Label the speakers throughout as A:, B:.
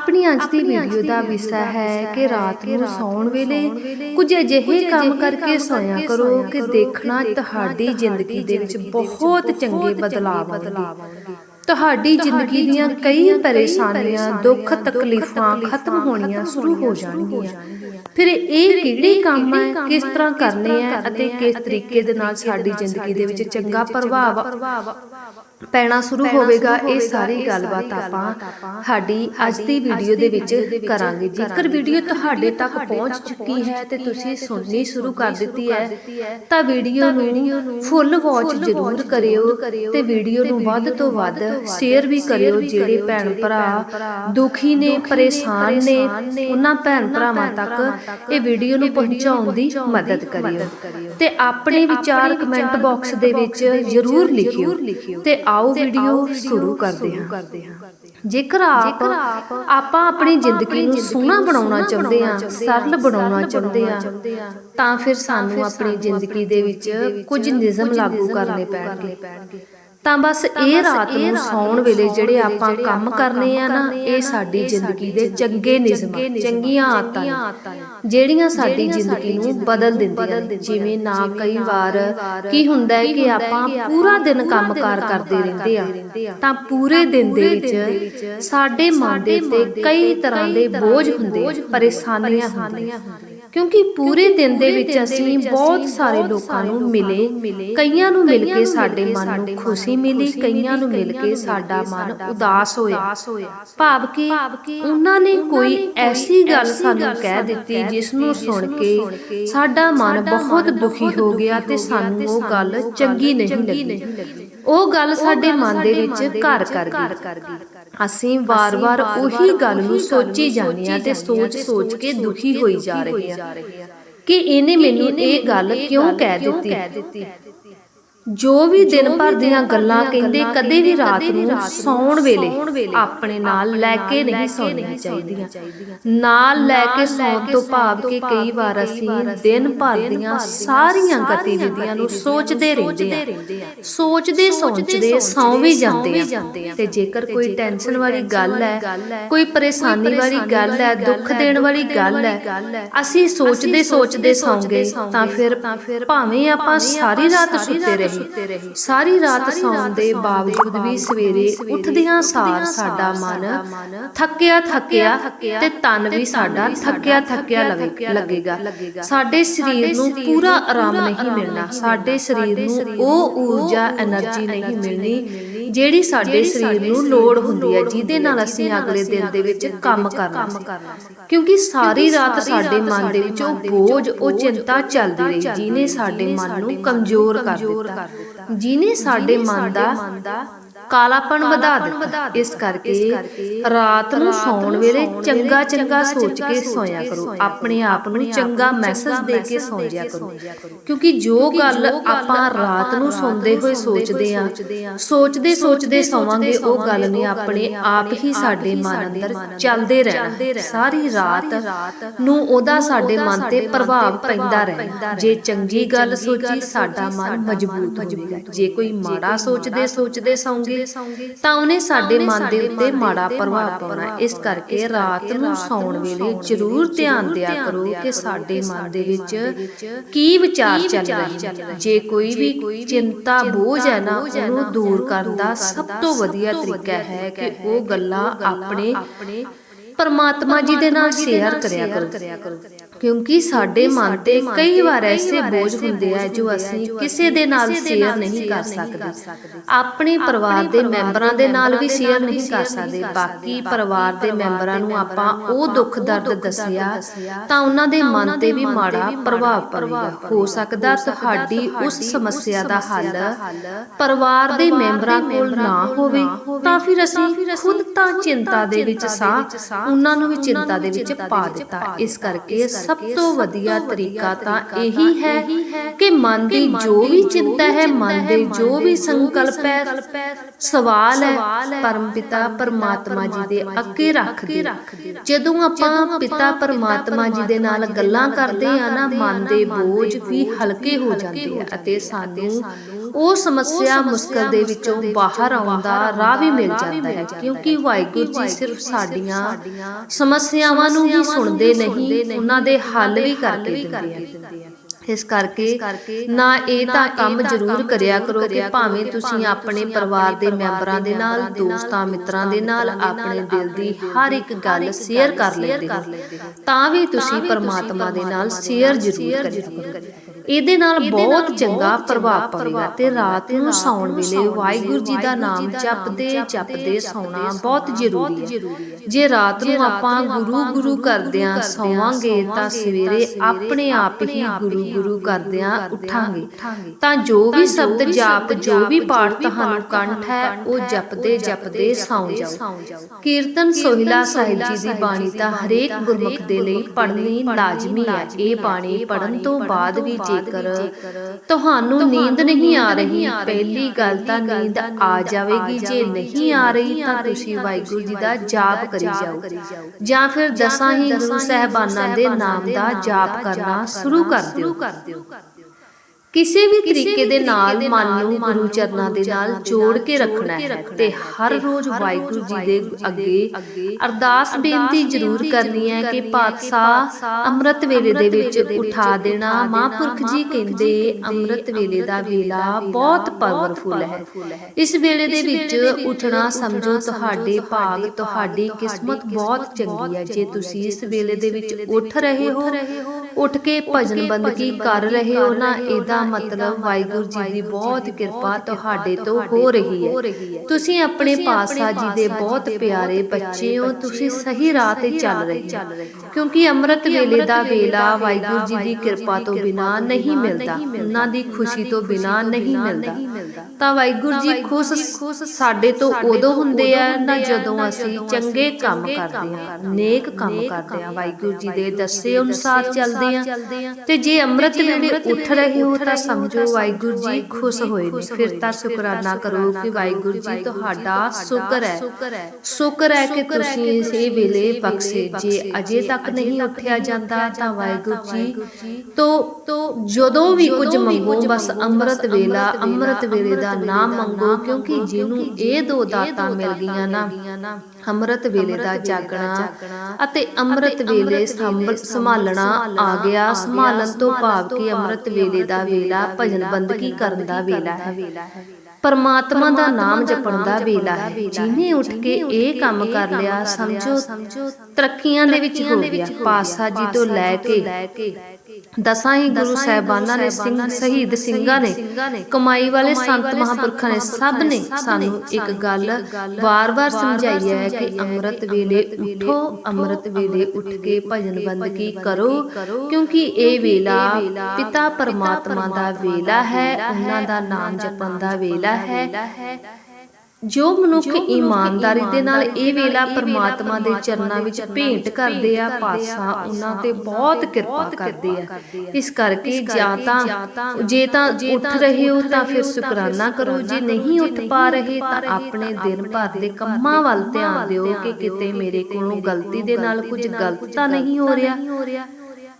A: ਆਪਣੀ ਅੱਜ ਦੀ ਵੀਡੀਓ ਦਾ ਵਿਸ਼ਾ ਹੈ ਕਿ ਰਾਤ ਨੂੰ ਸੌਣ ਵੇਲੇ ਕੁਝ ਅਜਿਹੇ ਕੰਮ ਕਰਕੇ ਸੋਇਆ ਕਰੋ ਕਿ ਦੇਖਣਾ ਤੁਹਾਡੀ ਜ਼ਿੰਦਗੀ ਦੇ ਵਿੱਚ ਬਹੁਤ ਚੰਗੇ ਬਦਲਾਅ ਆਉਣਗੇ। ਤੁਹਾਡੀ ਜ਼ਿੰਦਗੀ ਦੀਆਂ ਕਈ ਪਰੇਸ਼ਾਨੀਆਂ ਦੁੱਖ ਤਕਲੀਫਾਂ ਖਤਮ ਹੋਣੀਆਂ ਸ਼ੁਰੂ ਹੋ ਜਾਣਗੀਆਂ। ਫਿਰ ਇਹ ਕਿਹੜੇ ਕੰਮ ਹੈ? ਕਿਸ ਤਰ੍ਹਾਂ ਕਰਨੇ ਆ? ਅਤੇ ਕਿਸ ਤਰੀਕੇ ਦੇ ਨਾਲ ਸਾਡੀ ਜ਼ਿੰਦਗੀ ਦੇ ਵਿੱਚ ਚੰਗਾ ਪ੍ਰਭਾਵ ਪੈਣਾ ਸ਼ੁਰੂ ਹੋਵੇਗਾ ਇਹ ਸਾਰੀ ਗੱਲਬਾਤ ਆਪਾਂ ਸਾਡੀ ਅੱਜ ਦੀ ਵੀਡੀਓ ਦੇ ਵਿੱਚ ਕਰਾਂਗੇ। ਜੇਕਰ ਵੀਡੀਓ ਤੁਹਾਡੇ ਤੱਕ ਪਹੁੰਚ ਚੁੱਕੀ ਹੈ ਤੇ ਤੁਸੀਂ ਸੁਣਨੀ ਸ਼ੁਰੂ ਕਰ ਦਿੱਤੀ ਹੈ ਤਾਂ ਵੀਡੀਓ ਨੂੰ ਫੁੱਲ ਵਾਚ ਜ਼ਰੂਰ ਕਰਿਓ ਤੇ ਵੀਡੀਓ ਨੂੰ ਵੱਧ ਤੋਂ ਵੱਧ ਸ਼ੇਅਰ ਵੀ ਕਰਿਓ ਜਿਹੜੇ ਭੈਣ ਭਰਾ ਦੁਖੀ ਨੇ ਪਰੇਸ਼ਾਨ ਨੇ ਉਹਨਾਂ ਭੈਣ ਭਰਾਵਾਂ ਤੱਕ ਇਹ ਵੀਡੀਓ ਨੂੰ ਪਹੁੰਚਾਉਣ ਦੀ ਮਦਦ ਕਰਿਓ। ਤੇ ਆਪਣੇ ਵਿਚਾਰ ਕਮੈਂਟ ਬਾਕਸ ਦੇ ਵਿੱਚ ਜ਼ਰੂਰ ਲਿਖਿਓ। ਤੇ ਆਓ ਵੀਡੀਓ ਸ਼ੁਰੂ ਕਰਦੇ ਹਾਂ। ਜੇਕਰ ਆਪ ਆਪਾਂ ਆਪਣੀ ਜ਼ਿੰਦਗੀ ਨੂੰ ਸੋਹਣਾ ਬਣਾਉਣਾ ਚਾਹੁੰਦੇ ਆ ਸਰਲ ਬਣਾਉਣਾ ਚਾਹੁੰਦੇ ਆ ਤਾਂ ਫਿਰ ਸਾਨੂੰ ਆਪਣੀ ਜ਼ਿੰਦਗੀ ਦੇ ਵਿੱਚ ਕੁਝ ਨਿਯਮ ਲਾਗੂ ਕਰਨੇ ਪੈਣਗੇ। ਤਾਂ ਬਸ ਇਹ ਰਾਤ ਨੂੰ ਸੌਣ ਵੇਲੇ ਜਿਹੜੇ ਆਪਾਂ ਕੰਮ ਕਰਨੇ ਆ ਨਾ ਇਹ ਸਾਡੀ ਜ਼ਿੰਦਗੀ ਦੇ ਚੰਗੇ ਨਿਯਮ ਚੰਗੀਆਂ ਆਦਤਾਂ ਜਿਹੜੀਆਂ ਸਾਡੀ ਜ਼ਿੰਦਗੀ ਨੂੰ ਬਦਲ ਦਿੰਦੀਆਂ ਨੇ। ਜਿਵੇਂ ਨਾ। ਕਈ ਵਾਰ ਕੀ ਹੁੰਦਾ ਹੈ ਕਿ ਆਪਾਂ ਪੂਰਾ ਦਿਨ ਕੰਮਕਾਰ ਕਰਦੇ ਰਹਿੰਦੇ ਆ। ਤਾਂ ਪੂਰੇ ਦਿਨ ਦੇ ਵਿੱਚ ਸਾਡੇ ਮਨ ਦੇ ਉੱਤੇ ਕਈ ਤਰ੍ਹਾਂ ਦੇ ਬੋਝ ਹੁੰਦੇ ਪਰੇਸ਼ਾਨੀਆਂ ਹੁੰਦੀਆਂ ਕਿਉਂਕਿ ਪੂਰੇ ਦਿਨ ਦੇ ਵਿੱਚ ਅਸੀਂ ਬਹੁਤ ਸਾਰੇ ਲੋਕਾਂ ਨੂੰ ਮਿਲੇ ਕਈਆਂ ਨੂੰ ਮਿਲ ਕੇ ਸਾਡੇ ਮਨ ਨੂੰ ਖੁਸ਼ੀ ਮਿਲੀ ਕਈਆਂ ਨੂੰ ਮਿਲ ਕੇ ਸਾਡਾ ਮਨ ਉਦਾਸ ਹੋਇਆ। ਭਾਵ ਕਿ ਉਹਨਾਂ ਨੇ ਕੋਈ ਐਸੀ ਗੱਲ ਸਾਨੂੰ ਕਹਿ ਦਿੱਤੀ ਜਿਸ ਨੂੰ ਸੁਣ ਕੇ ਸਾਡਾ ਮਨ ਬਹੁਤ ਦੁਖੀ ਹੋ ਗਿਆ ਤੇ ਸਾਨੂੰ ਉਹ ਗੱਲ ਚੰਗੀ ਨਹੀਂ ਲੱਗੀ। ਉਹ ਗੱਲ ਸਾਡੇ ਮਨ ਦੇ ਵਿੱਚ ਘਰ ਕਰ ਗਈ। ਅਸੀਂ ਵਾਰ-ਵਾਰ ਉਹੀ ਗੱਲ ਨੂੰ ਸੋਚੀ ਜਾਂਦੇ ਆ ਤੇ ਸੋਚ-ਸੋਚ ਕੇ ਦੁਖੀ ਹੋਈ ਜਾ ਰਹੇ ਆ ਕਿ ਇਹਨੇ ਮੈਨੂੰ ਇਹ ਗੱਲ ਕਿਉਂ ਕਹਿ ਦਿੱਤੀ? ਜੋ ਵੀ ਦਿਨ ਭਰ ਦੀਆਂ ਗੱਲਾਂ ਕਹਿੰਦੇ ਕਦੇ ਵੀ ਰਾਤ ਨੂੰ ਸੌਣ ਵੇਲੇ ਆਪਣੇ ਨਾਲ ਲੈ ਕੇ ਨਹੀਂ ਸੌਣੀਆਂ ਚਾਹੀਦੀਆਂ। ਨਾਲ ਲੈ ਕੇ ਸੌਣ ਤੋਂ ਭਾਵ ਕਿ ਕਈ ਵਾਰ ਅਸੀਂ ਦਿਨ ਭਰ ਦੀਆਂ ਸਾਰੀਆਂ ਗਤੀਵਿਧੀਆਂ ਨੂੰ ਸੋਚਦੇ ਰਹਿੰਦੇ ਆ। ਸੋਚਦੇ ਸੋਚਦੇ ਸੌਂ ਵੀ ਜਾਂਦੇ ਆ। ਤੇ ਜੇਕਰ ਕੋਈ ਟੈਨਸ਼ਨ ਵਾਲੀ ਗੱਲ ਹੈ ਕੋਈ ਪਰੇਸ਼ਾਨੀ ਵਾਲੀ ਗੱਲ ਹੈ ਦੁੱਖ ਦੇਣ ਵਾਲੀ ਗੱਲ ਹੈ ਅਸੀਂ ਸੋਚਦੇ ਸੋਚਦੇ ਸੌਂ ਗਏ ਤਾਂ ਫਿਰ ਭਾਵੇਂ ਆਪਾਂ ਸਾਰੀ ਰਾਤ ਸੁੱਤੇ ਰਹੇ ਸੁੱਤੇ ਰਹੇ। ਸਾਰੀ ਰਾਤ ਸੌਣ ਦੇ ਬਾਵਜੂਦ ਵੀ ਸਵੇਰੇ ਉੱਠਦਿਆਂ ਸਾਰ ਸਾਡਾ ਮਨ ਥੱਕਿਆ ਥੱਕਿਆ ਤੇ ਤਨ ਵੀ ਸਾਡਾ ਥੱਕਿਆ ਥੱਕਿਆ ਲੱਗੇਗਾ। ਸਾਡੇ ਸਰੀਰ ਨੂੰ ਪੂਰਾ ਆਰਾਮ ਨਹੀਂ ਮਿਲਣਾ। ਸਾਡੇ ਸਰੀਰ ਨੂੰ ਉਹ ਊਰਜਾ એનર્ਜੀ ਨਹੀਂ ਮਿਲਣੀ। ਜਿਹੜੀ ਸਾਡੇ ਸਰੀਰ ਨੂੰ ਲੋੜ ਹੁੰਦੀ ਹੈ ਜਿਹਦੇ ਨਾਲ ਅਸੀਂ ਅਗਲੇ ਦਿਨ ਦੇ ਵਿੱਚ ਕੰਮ ਕਰਨਾ ਸੀ ਕਿਉਂਕਿ ਸਾਰੀ ਰਾਤ ਸਾਡੇ ਮਨ ਦੇ ਵਿੱਚ ਉਹ ਬੋਝ ਉਹ ਚਿੰਤਾ ਚੱਲਦੀ ਰਹੀ ਜਿਹਨੇ ਸਾਡੇ ਮਨ ਨੂੰ ਕਮਜ਼ੋਰ ਕਰ ਦਿੱਤਾ। ਜਿਹਨੇ ਸਾਡੇ ਮਨ ਦਾ ਕਾਲਾਪਣ ਵਧਾ ਦਿੱਤਾ। ਇਸ ਕਰਕੇ ਰਾਤ ਨੂੰ ਸੌਣ ਵੇਲੇ ਚੰਗਾ ਚੰਗਾ ਸੋਚ ਕੇ ਸੋਇਆ ਕਰੋ। ਆਪਣੇ ਆਪ ਨੂੰ ਚੰਗਾ ਮੈਸੇਜ ਦੇ ਕੇ ਸੌਂ ਜਾ ਕਰੋ। ਕਿਉਂਕਿ ਜੋ ਗੱਲ ਆਪਾਂ ਰਾਤ ਨੂੰ ਸੌਂਦੇ ਹੋਏ ਸੋਚਦੇ ਆ ਸੋਚਦੇ ਸੋਚਦੇ ਸੌਵਾਂਗੇ ਉਹ ਗੱਲ ਨੇ ਆਪਣੇ ਆਪ ਹੀ ਸਾਡੇ ਮਨ ਅੰਦਰ ਚੱਲਦੇ ਰਹਿਣਾ। ਸਾਰੀ ਰਾਤ ਨੂੰ ਉਹਦਾ ਸਾਡੇ ਮਨ ਤੇ ਪ੍ਰਭਾਵ ਪੈਂਦਾ ਰਹਿਣਾ। ਜੇ ਚੰਗੀ ਗੱਲ ਸੋਚੀ ਸਾਡਾ ਮਨ ਮਜ਼ਬੂਤ ਹੋਵੇਗਾ। ਜੇ ਕੋਈ ਮਾੜਾ ਸੋਚਦੇ ਸੋਚਦੇ ਸੌਂਗੇ ਤਾਂ ਉਹਨੇ ਸਾਡੇ ਮਨ ਦੇ ਉੱਤੇ ਮਾੜਾ ਪ੍ਰਭਾਵ ਪਾਉਣਾ। ਇਸ ਕਰਕੇ ਰਾਤ ਨੂੰ ਸੌਣ ਵੇਲੇ ਜ਼ਰੂਰ ਧਿਆਨ ਦਿਆ ਕਰੋ ਕਿ ਸਾਡੇ ਮਨ ਦੇ ਵਿੱਚ ਕੀ ਵਿਚਾਰ ਚੱਲ ਰਹੇ ਨੇ। ਜੇ ਕੋਈ ਵੀ ਚਿੰਤਾ ਬੋਝ ਹੈ ਨਾ ਉਹਨੂੰ ਦੂਰ ਕਰਨ ਦਾ ਸਭ ਤੋਂ ਵਧੀਆ ਤਰੀਕਾ ਹੈ ਕਿ ਉਹ ਗੱਲਾਂ ਆਪਣੇ ਪਰਮਾਤਮਾ ਜੀ ਦੇ ਨਾਲ ਸ਼ੇਅਰ ਕਰਿਆ ਕਰੋ। ਕਿਉਂਕਿ ਸਾਡੇ ਮਨ ਤੇ ਕਈ ਵਾਰ ਐਸੇ ਬੋਝ ਹੁੰਦੇ ਆ ਜੋ ਅਸੀਂ ਕਿਸੇ ਦੇ ਨਾਲ ਸ਼ੇਅਰ ਨਹੀਂ ਕਰ ਸਕਦੇ। ਆਪਣੇ ਪਰਿਵਾਰ ਦੇ ਮੈਂਬਰਾਂ ਦੇ ਨਾਲ ਵੀ ਸ਼ੇਅਰ ਨਹੀਂ ਕਰ ਸਕਦੇ। ਬਾਕੀ ਪਰਿਵਾਰ ਦੇ ਮੈਂਬਰਾਂ ਨੂੰ ਆਪਾਂ ਉਹ ਦੁੱਖ ਦਰਦ ਦੱਸਿਆ ਤਾਂ ਉਹਨਾਂ ਦੇ ਮਨ ਤੇ ਵੀ ਮਾੜਾ ਪ੍ਰਭਾਵ ਪਵੇਗਾ। ਹੋ ਸਕਦਾ ਤੁਹਾਡੀ ਉਸ ਸਮੱਸਿਆ ਦਾ ਹੱਲ ਪਰਿਵਾਰ ਦੇ ਮੈਂਬਰਾਂ ਕੋਲ ਨਾ ਹੋਵੇ ਤਾਂ ਫਿਰ ਅਸੀਂ ਖੁਦ ਤਾਂ ਚਿੰਤਾ ਦੇ ਵਿੱਚ ਸਾਂ ਉਹਨਾਂ ਨੂੰ ਵੀ ਚਿੰਤਾ ਦੇ ਵਿੱਚ ਪਾ ਦਿੱਤਾ ਇਸ ਕਰਕੇ ਸਭ ਤੋਂ ਵਧੀਆ ਤਰੀਕਾ ਤਾਂ ਇਹੀ ਹੈ ਕਿ ਮਨ ਦੀ ਜੋ ਵੀ ਚਿੰਤਾ ਹੈ ਮਨ ਦੇ ਜੋ ਵੀ ਸੰਕਲਪ ਹੈ ਸਵਾਲ ਹੈ ਪਰਮਪਿਤਾ ਪਰਮਾਤਮਾ ਜੀ ਦੇ ਅੱਗੇ ਰੱਖ ਦੇ। ਜਦੋਂ ਆਪਾਂ ਪਿਤਾ ਪਰਮਾਤਮਾ ਜੀ ਦੇ ਨਾਲ ਗੱਲਾਂ ਕਰਦੇ ਆ ਨਾ ਮਨ ਦੇ ਬੋਝ ਵੀ ਹਲਕੇ ਹੋ ਜਾਂਦੇ ਆ ਅਤੇ ਸਾਨੂੰ ਉਹ ਸਮੱਸਿਆ ਮੁਸ਼ਕਲ ਦੇ ਵਿੱਚੋਂ ਬਾਹਰ ਆਉਣ ਦਾ ਰਾਹ ਵੀ ਮਿਲ ਜਾਂਦਾ ਹੈ ਕਿਉਂਕਿ ਵਾਹਿਗੁਰੂ ਜੀ ਸਿਰਫ ਸਾਡੀਆਂ ਸਮੱਸਿਆਵਾਂ ਨੂੰ ਹੀ ਸੁਣਦੇ ਨਹੀਂ। ਉਹਨਾਂ ਦੇ ਹੱਲ ਵੀ ਕਰਕੇ ਦਿੰਦੇ ਆ ਇਸ ਕਰਕੇ ਨਾ ਇਹ ਤਾਂ ਕੰਮ ਜ਼ਰੂਰ ਕਰਿਆ ਕਰੋ ਕਿ ਭਾਵੇਂ ਤੁਸੀਂ ਆਪਣੇ ਪਰਿਵਾਰ ਦੇ ਮੈਂਬਰਾਂ ਦੇ ਨਾਲ ਦੋਸਤਾਂ ਮਿੱਤਰਾਂ ਦੇ ਨਾਲ ਆਪਣੇ ਦਿਲ ਦੀ ਹਰ ਇੱਕ ਗੱਲ ਸ਼ੇਅਰ ਕਰ ਲੈਂਦੇ ਹੋ ਤਾਂ ਵੀ ਤੁਸੀਂ ਪਰਮਾਤਮਾ ਦੇ ਨਾਲ ਸ਼ੇਅਰ ਜ਼ਰੂਰ ਕਰਿਆ ਕਰੋ। ਇਹਦੇ ਨਾਲ ਬਹੁਤ ਚੰਗਾ ਪ੍ਰਭਾਵ ਪਵੇਗਾ ਤੇ ਰਾਤ ਨੂੰ ਸੌਣ ਵੇਲੇ ਵਾਹਿਗੁਰੂ ਜੀ ਦਾ ਨਾਮ ਜਪਦੇ ਜਪਦੇ ਸੌਣਾ ਬਹੁਤ ਜ਼ਰੂਰੀ ਹੈ। ਜੇ ਰਾਤ ਨੂੰ ਆਪਾਂ ਗੁਰੂ ਗੁਰੂ ਕਰਦਿਆਂ ਸੌਵਾਂਗੇ ਤਾਂ ਸਵੇਰੇ ਆਪਣੇ ਆਪ ਹੀ ਗੁਰੂ ਗੁਰੂ ਕਰਦਿਆਂ ਉੱਠਾਂਗੇ। ਤਾਂ ਜੋ ਵੀ ਸ਼ਬਦ ਜਾਪ ਜੋ ਵੀ ਪਾਠ ਤੁਹਾਨੂੰ ਕੰਠ ਹੈ ਉਹ ਜਪਦੇ ਜਪਦੇ ਸੌਂ ਜਾਓ। ਕੀਰਤਨ ਸੋਹਿਲਾ ਸਾਹਿਬ ਜੀ ਦੀ ਬਾਣੀ ਤਾਂ ਹਰੇਕ ਗੁਰਮੁਖ ਦੇ ਲਈ ਪੜ੍ਹਨੀ ਲਾਜ਼ਮੀ ਹੈ। ਇਹ ਬਾਣੀ ਪੜਨ ਤੋਂ ਬਾਅਦ ਵੀ ਜੇਕਰ ਤੁਹਾਨੂੰ ਨੀਂਦ ਨਹੀਂ ਆ ਰਹੀ ਪਹਿਲੀ ਗੱਲ ਤਾਂ ਨੀਂਦ ਆ ਜਾਵੇਗੀ। ਜੇ ਨਹੀਂ ਆ ਰਹੀ ਤਾਂ ਤੁਸੀਂ ਵਾਹਿਗੁਰੂ ਜੀ ਦਾ ਜਾਪ ਕਰੀ ਜਾਓ। ਜਾਂ ਫਿਰ ਦਸਾਂ ਹੀ ਗੁਰੂ ਸਹਿਬਾਨਾਂ ਦੇ ਨਾਮ ਦਾ ਜਾਪ ਕਰਨਾ ਸ਼ੁਰੂ ਕਰ ਦਿਓ। ਕਿਸੇ ਵੀ ਤਰੀਕੇ ਦੇ ਨਾਲ ਮਨ ਨੂੰ ਗੁਰੂ ਚਰਨਾਂ ਦੇ ਨਾਲ ਜੋੜ ਕੇ ਰੱਖਣਾ ਹੈ ਤੇ ਹਰ ਰੋਜ਼ ਵਾਹਿਗੁਰੂ ਜੀ ਦੇ ਅੱਗੇ ਅਰਦਾਸ ਬੇਨਤੀ ਜ਼ਰੂਰ ਕਰਨੀ ਹੈ ਕਿ ਪਾਤਸ਼ਾਹ ਅੰਮ੍ਰਿਤ ਵੇਲੇ ਦੇ ਵਿੱਚ ਉਠਾ ਦੇਣਾ ਮਹਾਂਪੁਰਖ ਜੀ ਕਹਿੰਦੇ ਅੰਮ੍ਰਿਤ ਵੇਲੇ ਦਾ ਵੇਲਾ ਬਹੁਤ ਪਾਵਰਫੁਲ ਹੈ। ਇਸ ਵੇਲੇ ਦੇ ਵਿੱਚ ਉੱਠਣਾ ਸਮਝੋ ਤੁਹਾਡੇ ਭਾਗ ਤੁਹਾਡੀ ਕਿਸਮਤ ਬਹੁਤ ਚੰਗੀ ਹੈ। ਜੇ ਤੁਸੀਂ ਇਸ ਵੇਲੇ ਦੇ ਵਿੱਚ ਉੱਠ ਰਹੇ ਹੋ ਉੱਠ ਕੇ ਭਜਨ ਬੰਦਗੀ ਕਰ ਰਹੇ ਹੋ? ਨਾ ਇਹਦਾ ਮਤਲਬ ਵਾਹਿਗੁਰੂ ਜੀ ਦੀ ਬਹੁਤ ਕਿਰਪਾ ਤੁਹਾਡੇ ਤੋਂ ਹੋ ਰਹੀ ਹੈ। ਤੁਸੀਂ ਆਪਣੇ ਪਾਤਸ਼ਾਹ ਜੀ ਦੇ ਬਹੁਤ ਪਿਆਰੇ ਬੱਚੇ ਹੋ। ਤੁਸੀਂ ਸਹੀ ਰਾਹ ਤੇ ਚੱਲ ਰਹੇ ਹੋ। ਕਿਉਂਕਿ ਅੰਮ੍ਰਿਤ ਵੇਲੇ ਦਾ ਵੇਲਾ ਵਾਹਿਗੁਰੂ ਜੀ ਦੀ ਕਿਰਪਾ ਤੋਂ ਬਿਨਾ ਨਹੀਂ ਮਿਲਦਾ। ਉਹਨਾਂ ਦੀ ਖੁਸ਼ੀ ਤੋਂ ਬਿਨਾ ਨਹੀਂ ਮਿਲਦਾ। ਤਾਂ ਵਾਹਿਗੁਰੂ ਜੀ ਖੁਸ਼ ਸਾਡੇ ਤੋਂ ਉਦੋਂ ਹੁੰਦੇ ਆ ਨਾ ਜਦੋਂ ਅਸੀਂ ਚੰਗੇ ਕੰਮ ਕਰਦੇ ਹਾਂ ਨੇਕ ਕੰਮ ਕਰਦੇ ਹਾਂ ਵਾਹਿਗੁਰੂ ਜੀ ਦੇ ਦੱਸੇ ਅਨੁਸਾਰ ਚੱਲਦੇ ਹਾਂ ਤੇ ਜੇ ਅੰਮ੍ਰਿਤ ਵੇਲੇ ਉੱਠ ਰਹੇ ਹੋ ਤਾਂ ਸਮਝੋ ਵਾਹਿਗੁਰੂ ਜੀ ਖੁਸ਼ ਹੋਏ ਨੇ। ਫਿਰ ਤਾਂ ਸ਼ੁਕਰਾਨਾ ਕਰੋ ਕਿ ਵਾਹਿਗੁਰੂ ਜੀ ਤੁਹਾਡਾ ਸ਼ੁਕਰ ਹੈ। ਸ਼ੁਕਰ ਹੈ ਕਿ ਤੁਸੀਂ ਇਸ ਵੇਲੇ ਬਖਸ਼ੇ। ਜੇ ਅਜੇ ਤੱਕ ਨਹੀਂ ਉੱਠਿਆ ਜਾਂਦਾ ਤਾਂ ਵਾਹਿਗੁਰੂ ਜੀ ਤੋਂ ਜਦੋਂ ਵੀ ਕੁਝ ਮੰਗੋ, ਬਸ ਅੰਮ੍ਰਿਤ ਵੇਲਾ, ਅੰਮ੍ਰਿਤ ਵੇਲੇ ਦਾ ਨਾਮ ਮੰਗੋ, ਕਿਉਂਕਿ ਜਿਹਨੂੰ ਇਹ ਦੋ ਦਾਤਾਂ ਮਿਲ ਗਈਆਂ ਨਾ, ਅੰਮ੍ਰਿਤ ਵੇਲੇ ਦਾ ਜਾਗਣਾ ਅਤੇ ਅੰਮ੍ਰਿਤ ਵੇਲੇ ਸੰਭਾਲਣਾ ਆ ਗਿਆ ਸੰਭਾਲਣ ਤੋਂ ਭਾਵ ਕਿ ਅੰਮ੍ਰਿਤ ਵੇਲੇ ਦਾ ਵੇਲਾ ਭਜਨ ਬੰਦਗੀ ਕਰਨ ਦਾ ਵੇਲਾ ਹੈ। ਪਰਮਾਤਮਾ ਦਾ ਨਾਮ ਜਪਣ ਦਾ ਵੇਲਾ ਹੈ। ਜਿਹਨੇ ਉੱਠ ਕੇ ਇਹ ਕੰਮ ਕਰ ਲਿਆ ਸਮਝੋ ਤਰੱਕੀਆਂ ਦੇ ਵਿੱਚ ਹੋ ਗਿਆ ਪਾਸਾ ਜੀ ਤੋਂ ਲੈ ਕੇ ਦਸਾਂ ਹੀ ਗੁਰੂ ਸਾਹਿਬਾਨਾਂ ਨੇ ਸਿੰਘ ਸ਼ਹੀਦ ਸਿੰਘਾਂ ਨੇ ਕਮਾਈ ਵਾਲੇ ਸੰਤ ਮਹਾਂਪੁਰਖਾਂ ਨੇ ਸਭ ਨੇ ਸਾਨੂੰ ਇੱਕ ਗੱਲ ਵਾਰ-ਵਾਰ ਸਮਝਾਈ ਹੈ ਕਿ ਅੰਮ੍ਰਿਤ ਵੇਲੇ ਉਠੋ ਅੰਮ੍ਰਿਤ ਵੇਲੇ ਉੱਠ ਕੇ ਭਜਨ ਬੰਦਗੀ ਕਰੋ ਕਿਉਂਕਿ ਇਹ ਵੇਲਾ ਪਿਤਾ ਪਰਮਾਤਮਾ ਦਾ ਵੇਲਾ ਹੈ ਉਹਨਾਂ ਦਾ ਨਾਮ ਜਪਣ ਦਾ ਵੇਲਾ ਹੈ। ਜੋ ਮਨੁੱਖ ਇਮਾਨਦਾਰੀ ਦੇ ਨਾਲ ਇਹ ਵੇਲਾ ਪਰਮਾਤਮਾ ਦੇ ਚਰਨਾਂ ਵਿੱਚ ਭੇਂਟ ਕਰਦੇ ਆ ਪਾਤਸ਼ਾਹ ਉਹਨਾਂ ਤੇ ਬਹੁਤ ਕਿਰਪਾ ਕਰਦੇ ਆ। ਇਸ ਕਰਕੇ ਜਾਂ ਤਾਂ ਜੇ ਤਾਂ ਉੱਠ ਰਹੇ ਹੋ ਤਾਂ ਫਿਰ ਸ਼ੁਕਰਾਨਾ ਕਰੋ। ਜੇ ਨਹੀਂ ਉੱਠ ਪਾ ਰਹੇ ਤਾਂ ਆਪਣੇ ਦਿਨ ਭਰ ਦੇ ਕੰਮਾਂ ਵੱਲ ਧਿਆਨ ਦਿਓ ਕਿ ਕਿਤੇ ਮੇਰੇ ਕੋਲੋਂ ਗਲਤੀ ਦੇ ਨਾਲ ਕੁਝ ਗਲਤ ਤਾਂ ਨਹੀਂ ਹੋ ਰਿਹਾ।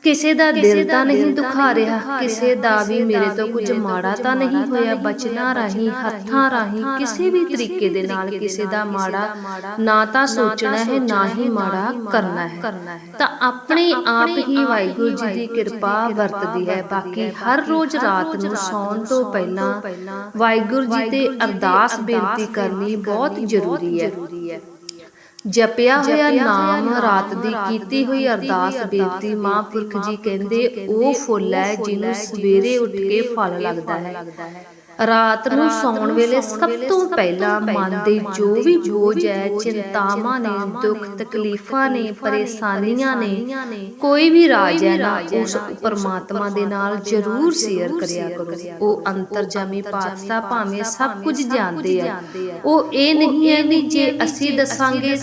A: ਕਿਸੇ ਦਾ ਦਿਲ ਤਾਂ ਨਹੀਂ ਦੁਖਾ ਰਿਹਾ ਕਿਸੇ ਦਾ ਵੀ ਮੇਰੇ ਤੋਂ ਕੁਝ ਮਾੜਾ ਤਾਂ ਨਹੀਂ ਹੋਇਆ ਬਚਨਾਂ ਰਾਹੀਂ ਹੱਥਾਂ ਰਾਹੀਂ ਕਿਸੇ ਵੀ ਤਰੀਕੇ ਦੇ ਨਾਲ ਕਿਸੇ ਦਾ ਮਾੜਾ ਨਾ ਤਾਂ ਸੋਚਣਾ ਹੈ ਨਾ ਹੀ ਮਾੜਾ ਕਰਨਾ ਹੈ। ਤਾਂ ਆਪਣੇ ਆਪ ਹੀ ਵਾਹਿਗੁਰੂ ਜੀ ਦੀ ਕਿਰਪਾ ਵਰਤਦੀ ਹੈ। ਬਾਕੀ ਹਰ ਰੋਜ਼ ਰਾਤ ਨੂੰ ਸੌਣ ਤੋਂ ਪਹਿਲਾਂ ਵਾਹਿਗੁਰੂ ਜੀ ਤੇ ਅਰਦਾਸ ਬੇਨਤੀ ਕਰਨੀ ਬਹੁਤ ਜ਼ਰੂਰੀ ਹੈ। ਜਪਿਆ ਹੋਇਆ ਨਾਮ ਰਾਤ ਦੀ ਕੀਤੀ ਹੋਈ ਅਰਦਾਸ ਬੇਨਤੀ ਮਹਾਂਪੁਰਖ ਜੀ ਕਹਿੰਦੇ ਉਹ ਫੁੱਲ ਹੈ ਜਿਹਨੂੰ ਸਵੇਰੇ ਉੱਠ ਕੇ ਫਲ ਲੱਗਦਾ ਹੈ। ਰਾਤ ਨੂੰ ਸੌਣ ਵੇਲੇ ਸਭ ਤੋਂ ਪਹਿਲਾਂ ਮਨ ਦੇ ਜੋ ਵੀ ਬੋਝ ਹੈ ਚਿੰਤਾਵਾਂ ਨੇ ਦੁੱਖ ਤਕਲੀਫਾਂ ਨੇ ਪਰੇਸ਼ਾਨੀਆਂ ਨੇ ਕੋਈ ਵੀ ਰਾਜ ਹੈ ਨਾ ਉਸ ਪਰਮਾਤਮਾ ਦੇ ਨਾਲ ਜ਼ਰੂਰ ਸ਼ੇਅਰ ਕਰਿਆ ਕਰੋ। ਉਹ ਅੰਤਰਜਾਮੀ ਪਾਤਸ਼ਾਹ ਭਾਵੇਂ ਸਭ ਕੁਝ ਜਾਣਦੇ ਆ। ਉਹ ਇਹ ਨਹੀਂ ਹੈ ਵੀ ਜੇ ਅਸੀਂ ਦੱਸਾਂਗੇ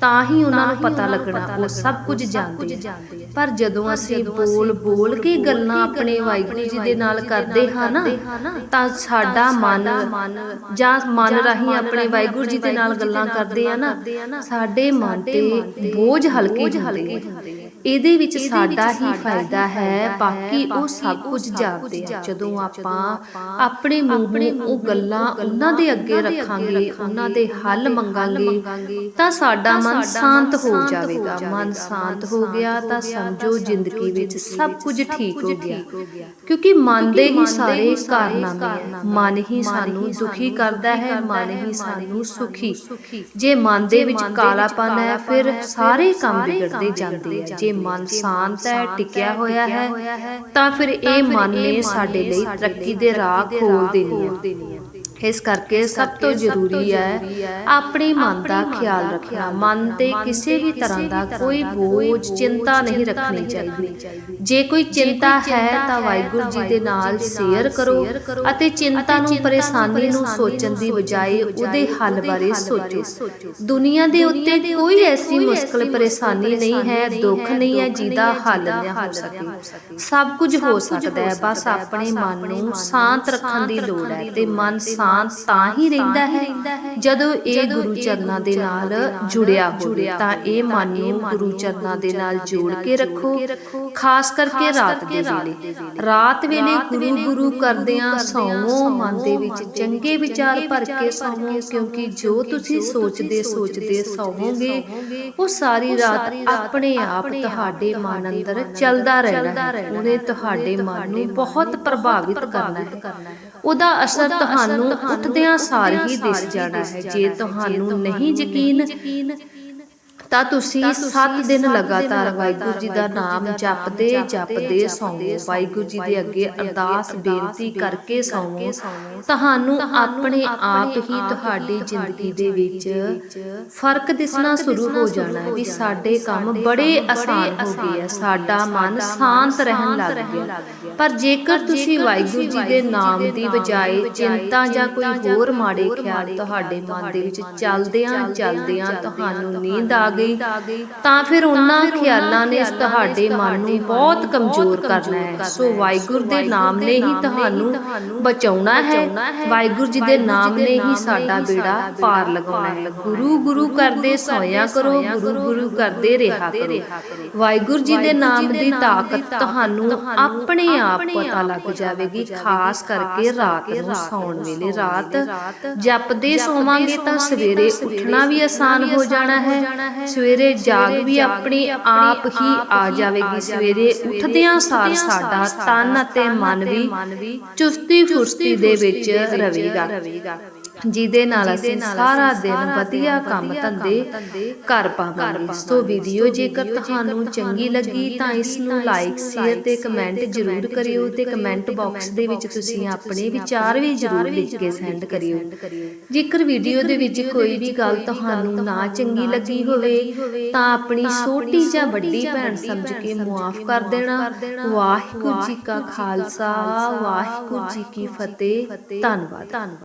A: ਤਾਂ ਹੀ ਉਹਨਾਂ ਨੂੰ ਪਤਾ ਲੱਗਣਾ। ਉਹ ਸਭ ਕੁਝ ਜਾਣਦੇ ਆ। ਪਰ ਜਦੋਂ ਅਸੀਂ ਬੋਲ ਬੋਲ ਕੇ ਗੱਲਾਂ ਆਪਣੇ ਵਾਹਿਗੁਰੂ ਜੀ ਦੇ ਨਾਲ ਕਰਦੇ ਹਾਂ ਨਾ ਤਾਂ ਸਾਡਾ ਮਨ ਜਾਂ ਮਨ ਰਾਹੀਂ ਆਪਣੇ ਵਾਹਿਗੁਰੂ ਜੀ ਦੇ ਨਾਲ ਗੱਲਾਂ ਕਰਦੇ ਆ ਨਾ, ਸਾਡੇ ਮਨ ਤੇ ਬੋਝ ਹਲਕੇ ਹੁੰਦੇ ਇਹਦੇ ਵਿੱਚ ਸਾਡਾ ਹੀ ਫਾਇਦਾ ਹੈ ਬਾਕੀ ਉਹ ਸਭ ਕੁਝ ਜਾਣਦੇ ਆ। ਜਦੋਂ ਆਪਾਂ ਆਪਣੇ ਮੂੰਹੋਂ ਉਹ ਗੱਲਾਂ ਉਹਨਾਂ ਦੇ ਅੱਗੇ ਰੱਖਾਂਗੇ ਉਹਨਾਂ ਦੇ ਹੱਲ ਮੰਗਾਂਗੇ ਤਾਂ ਸਾਡਾ ਮਨ ਸ਼ਾਂਤ ਹੋ ਜਾਵੇਗਾ ਮਨ ਸ਼ਾਂਤ ਹੋ ਗਿਆ ਤਾਂ ਸਮਝੋ ਜ਼ਿੰਦਗੀ ਵਿੱਚ ਸਭ ਕੁਝ ਠੀਕ ਹੋ ਗਿਆ। ਕਿਉਂਕਿ ਮਨ ਦੇ ਹੀ ਸਾਰੇ ਕਾਰਨਾਮੇ ਹੈ ਮਨ ਹੀ ਸਾਨੂੰ ਦੁਖੀ ਕਰਦਾ ਹੈ ਮਨ ਹੀ ਸਾਨੂੰ ਸੁਖੀ। ਜੇ ਮਨ ਦੇ ਵਿੱਚ ਕਾਲਾਪਨ ਹੈ ਫਿਰ ਸਾਰੇ ਕੰਮ ਵਿਗੜਦੇ ਜਾਂਦੇ ਆ। ਜੇ ਮਨ ਸ਼ਾਂਤ ਹੈ ਟਿਕਿਆ ਹੋਇਆ ਹੈ ਤਾਂ ਫਿਰ ਇਹ ਮਨ ਨੇ ਸਾਡੇ ਲਈ ਤਰੱਕੀ ਦੇ ਰਾਹ ਖੋਲ ਦੇਣੀ ਹੈ। ਇਸ ਕਰਕੇ ਸਭ ਤੋਂ ਜ਼ਰੂਰੀ ਹੈ ਆਪਣੇ ਮਨ ਦਾ ਖਿਆਲ ਰੱਖਣਾ ਮਨ ਤੇ ਕਿਸੇ ਵੀ ਤਰ੍ਹਾਂ ਦਾ ਕੋਈ ਬੋਝ ਚਿੰਤਾ ਨਹੀਂ ਰੱਖਣੀ ਚਾਹੀਦੀ। ਜੇ ਕੋਈ ਚਿੰਤਾ ਹੈ ਤਾਂ ਵਾਹਿਗੁਰੂ ਜੀ ਦੇ ਨਾਲ ਸ਼ੇਅਰ ਕਰੋ ਅਤੇ ਚਿੰਤਾ ਨੂੰ ਪਰੇਸ਼ਾਨੀ ਨੂੰ ਸੋਚਣ ਦੀ ਬਜਾਏ ਉਹਦੇ ਹੱਲ ਬਾਰੇ ਸੋਚੋ। ਦੁਨੀਆ ਦੇ ਉੱਤੇ ਕੋਈ ਐਸੀ ਮੁਸ਼ਕਲ ਪਰੇਸ਼ਾਨੀ ਨਹੀਂ ਹੈ ਦੁੱਖ ਨਹੀਂ ਹੈ ਜਿਹਦਾ ਹੱਲ ਨਾ ਹੋ ਸਕੇ ਸਭ ਕੁਝ ਹੋ ਸਕਦਾ ਹੈ ਬਸ ਆਪਣੇ ਮਨ ਨੂੰ ਸ਼ਾਂਤ ਰੱਖਣ ਦੀ ਲੋੜ ਹੈ ਤੇ ਮਨ ਸ਼ਾਂਤ ਤਾਂ ਹੀ ਰਹਿੰਦਾ ਹੈ ਜਦੋਂ ਇਹ ਗੁਰੂ ਚਰਨਾਂ ਦੇ ਨਾਲ ਜੁੜਿਆ ਹੋਵੇ ਤਾਂ ਇਹ ਮਨ ਨੂੰ ਗੁਰੂ ਚਰਨਾਂ ਦੇ ਨਾਲ ਜੋੜ ਕੇ ਰੱਖੋ ਖਾਸ ਕਰਕੇ ਰਾਤ ਦੇ ਵੇਲੇ। ਰਾਤ ਵੇਲੇ ਗੁਰੂ ਗੁਰੂ ਕਰਦਿਆਂ ਸੌਵੋ ਮਨ ਦੇ ਵਿੱਚ ਚੰਗੇ ਵਿਚਾਰ ਭਰ ਕੇ ਸੌਵੋ ਕਿਉਂਕਿ ਜੋ ਤੁਸੀਂ ਸੋਚਦੇ ਸੋਚਦੇ ਸੌਵੋਗੇ ਉਹ ਸਾਰੀ ਰਾਤ ਆਪਣੇ ਆਪ ਤੁਹਾਡੇ ਮਨ ਅੰਦਰ ਚੱਲਦਾ ਰਹਿਣਾ ਹੈ। ਉਹਨੇ ਤੁਹਾਡੇ ਮਨ ਨੂੰ ਬਹੁਤ ਪ੍ਰਭਾਵਿਤ ਕਰਨਾ ਹੈ। ਉਹਦਾ ਅਸਰ ਤੁਹਾਨੂੰ ਉੱਠਦਿਆਂ ਸਾਰ ਹੀ ਦਿਸ ਜਾਣਾ ਹੈ। ਜੇ ਤੁਹਾਨੂੰ ਨਹੀਂ ਯਕੀਨ ਤਾਂ ਤੁਸੀਂ 7 ਦਿਨ ਲਗਾਤਾਰ ਵਾਹਿਗੁਰੂ ਜੀ ਦਾ ਨਾਮ ਜਪਦੇ ਜਪਦੇ ਸੌਂਵੋ। ਵਾਹਿਗੁਰੂ ਜੀ ਦੇ ਅੱਗੇ ਅਰਦਾਸ ਬੇਨਤੀ ਕਰਕੇ ਸੌਂਵੋ। ਤੁਹਾਨੂੰ ਆਪਣੇ ਆਪ ਹੀ ਤੁਹਾਡੀ ਜ਼ਿੰਦਗੀ ਦੇ ਵਿੱਚ ਫ਼ਰਕ ਦਿਸਣਾ ਸ਼ੁਰੂ ਹੋ ਜਾਣਾ ਹੈ ਵੀ ਸਾਡੇ ਕੰਮ ਬੜੇ ਆਸਾਨ ਹੋ ਗਏ ਆ ਸਾਡਾ ਮਨ ਸ਼ਾਂਤ ਰਹਿਣ ਲੱਗ ਗਿਆ। ਪਰ ਜੇਕਰ ਤੁਸੀਂ ਵਾਹਿਗੁਰੂ ਜੀ ਦੇ ਨਾਮ ਦੀ ਬਜਾਏ ਚਿੰਤਾ ਜਾਂ ਕੋਈ ਹੋਰ ਮਾੜੇ ਖਿਆਲ ਤੁਹਾਡੇ ਮਨ ਦੇ ਵਿੱਚ ਚੱਲਦਿਆਂ ਚੱਲਦਿਆਂ ਤੁਹਾਨੂੰ ਨੀਂਦ ਆ ਗਈ ਤਾਂ ਫਿਰ ਉਹਨਾਂ ਖਿਆਲਾਂ ਨੇ ਤੁਹਾਡੇ ਮਨ ਨੂੰ ਬਹੁਤ ਕਮਜ਼ੋਰ ਕਰਨਾ ਹੈ। ਸੋ ਵਾਹਿਗੁਰੂ ਦੇ ਨਾਮ ਨੇ ਹੀ ਤੁਹਾਨੂੰ ਬਚਾਉਣਾ ਹੈ। ਵਾਹਿਗੁਰੂ ਜੀ ਦੇ ਨਾਮ ਨੇ ਹੀ ਸਾਡਾ ਬੇੜਾ ਪਾਰ ਲਗਾਉਣਾ ਹੈ। ਗੁਰੂ ਗੁਰੂ ਕਰਦੇ ਸੋਇਆ ਕਰੋ, ਗੁਰੂ ਗੁਰੂ ਕਰਦੇ ਰਿਹਾ ਕਰੋ। ਵਾਹਿਗੁਰੂ ਜੀ ਦੇ ਨਾਮ ਦੀ ਤਾਕਤ ਤੁਹਾਨੂੰ ਆਪਣੇ ਆਪ ਪਤਾ ਲੱਗ ਜਾਵੇਗੀ, ਖਾਸ ਕਰਕੇ ਰਾਤ ਨੂੰ ਸੌਣ ਵੇਲੇ। ਰਾਤ ਜਪਦੇ ਸੋਵਾਂਗੇ ਤਾਂ ਸਵੇਰੇ ਉੱਠਣਾ ਵੀ ਆਸਾਨ ਹੋ ਜਾਣਾ ਹੈ। ਸਵੇਰੇ ਜਾਗ ਵੀ ਆਪਣੇ ਆਪ ਹੀ ਆ ਜਾਵੇਗੀ। ਸਵੇਰੇ ਉੱਠਦਿਆਂ ਸਾਰ ਸਾਡਾ ਤਨ ਅਤੇ ਮਨ ਵੀ ਚੁਸਤੀ ਫੁਰਤੀ ਦੇ ਵਿੱਚ ਰਵੇਗਾ। ਜਿਹਦੇ ਨਾਲ ਅਸੀਂ ਸਾਰਾ ਦਿਨ ਵਧੀਆ ਕੰਮ ਧੰਦੇ ਕਰ ਪਾਵਾਂਗੇ। ਸੋ ਵੀਡੀਓ ਜੇਕਰ ਤੁਹਾਨੂੰ ਚੰਗੀ ਲੱਗੀ ਤਾਂ ਇਸ ਨੂੰ ਲਾਈਕ ਸ਼ੇਅਰ ਤੇ ਕਮੈਂਟ ਜ਼ਰੂਰ ਕਰਿਓ ਤੇ ਕਮੈਂਟ ਬਾਕਸ ਦੇ ਵਿੱਚ ਤੁਸੀਂ ਆਪਣੇ ਵਿਚਾਰ ਵੀ ਜ਼ਰੂਰ ਲਿਖ ਕੇ ਸੈਂਡ ਕਰਿਓ। ਜੇਕਰ ਵੀਡੀਓ ਦੇ ਵਿੱਚ ਕੋਈ ਵੀ ਗੱਲ ਤੁਹਾਨੂੰ ਨਾ ਚੰਗੀ ਲੱਗੀ ਹੋਵੇ ਤਾਂ ਆਪਣੀ ਛੋਟੀ ਜਾਂ ਵੱਡੀ ਭੈਣ ਸਮਝ ਕੇ ਮੁਆਫ ਕਰ ਦੇਣਾ। ਵਾਹਿਗੁਰੂ ਜੀ ਕਾ ਖਾਲਸਾ ਵਾਹਿਗੁਰੂ ਜੀ ਕੀ ਫਤਿਹ। ਧੰਨਵਾਦ